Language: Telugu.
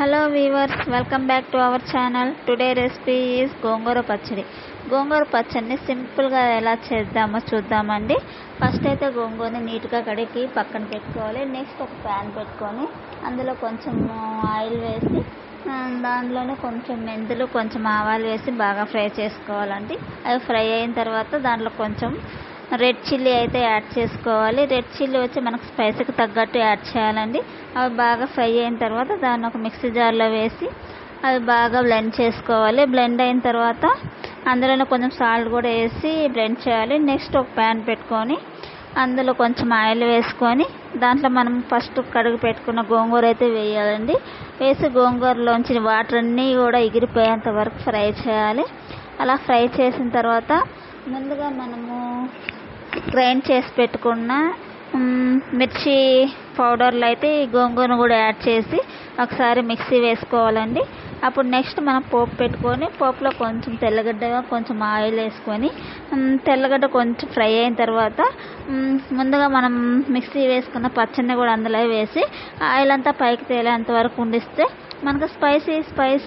Hello viewers welcome back to our channel today recipe is gongura pachadi. Gongura పచ్చడిని సింపుల్గా ఎలా చేద్దామో చూద్దామండి. ఫస్ట్ అయితే గోంగూరని నీట్గా కడిగి పక్కన పెట్టుకోవాలి. నెక్స్ట్ ఒక ప్యాన్ పెట్టుకొని అందులో కొంచెం ఆయిల్ వేసి దానిలోనే దాంట్లోనే కొంచెం మెంతులు కొంచెం ఆవాలు వేసి బాగా ఫ్రై చేసుకోవాలండి. అవి ఫ్రై అయిన తర్వాత దాంట్లో కొంచెం రెడ్ చిల్లీ అయితే యాడ్ చేసుకోవాలి. రెడ్ చిల్లీ వచ్చి మనకు స్పైసీకి తగ్గట్టు యాడ్ చేయాలండి. అవి బాగా ఫ్రై అయిన తర్వాత దాన్ని ఒక మిక్సీ జార్లో వేసి అవి బాగా బ్లెండ్ చేసుకోవాలి. బ్లెండ్ అయిన తర్వాత అందులోనే కొంచెం సాల్ట్ కూడా వేసి బ్లెండ్ చేయాలి. నెక్స్ట్ ఒక ప్యాన్ పెట్టుకొని అందులో కొంచెం ఆయిల్ వేసుకొని దాంట్లో మనం ఫస్ట్ కడుగు పెట్టుకున్న గోంగూర అయితే వేయాలండి. వేసి గోంగూరలోంచి వాటర్ అన్నీ కూడా ఎగిరిపోయేంత వరకు ఫ్రై చేయాలి. అలా ఫ్రై చేసిన తర్వాత ముందుగా మనము గ్రైండ్ చేసి పెట్టుకున్న మిర్చి పౌడర్లు అయితే ఈ గోంగూరను కూడా యాడ్ చేసి ఒకసారి మిక్సీ వేసుకోవాలండి. అప్పుడు నెక్స్ట్ మనం పోపు పెట్టుకొని పోపులో కొంచెం తెల్లగడ్డ కొంచెం ఆయిల్ వేసుకొని తెల్లగడ్డ కొంచెం ఫ్రై అయిన తర్వాత ముందుగా మనం మిక్సీ వేసుకున్న పచ్చడిని కూడా అందులో వేసి ఆయిల్ అంతా పైకి తేలేంత వరకు ఉండిస్తే మనకు స్పైసీ స్పైసీ